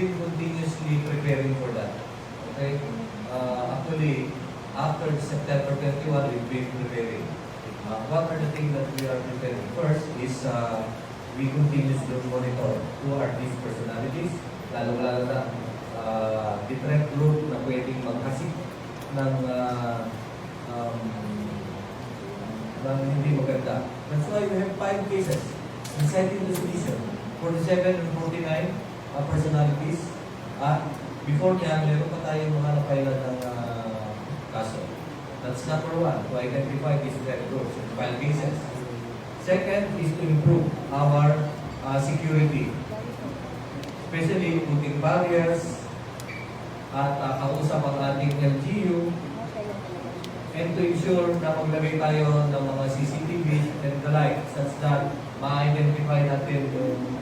been continuously preparing for that. Okay? Uh, actually, after September 21, we've been preparing. Uh, what are the things that we are preparing? First is uh, we continuously monitor who are these personalities, lalo-lalo na uh, different group na pwedeng maghasik ng uh, um, ng hindi maganda. That's why we have five cases. Inciting to sedition, 47 and 49 uh, personalities. At before niya, meron pa tayong mga napailan ng uh, kaso. That's number one, to identify these red groups and file cases. Second is to improve our uh, security. Especially putting barriers at uh, kausap ang ating LGU and to ensure na maglagay tayo ng mga CCTV and the like such that ma-identify natin yung.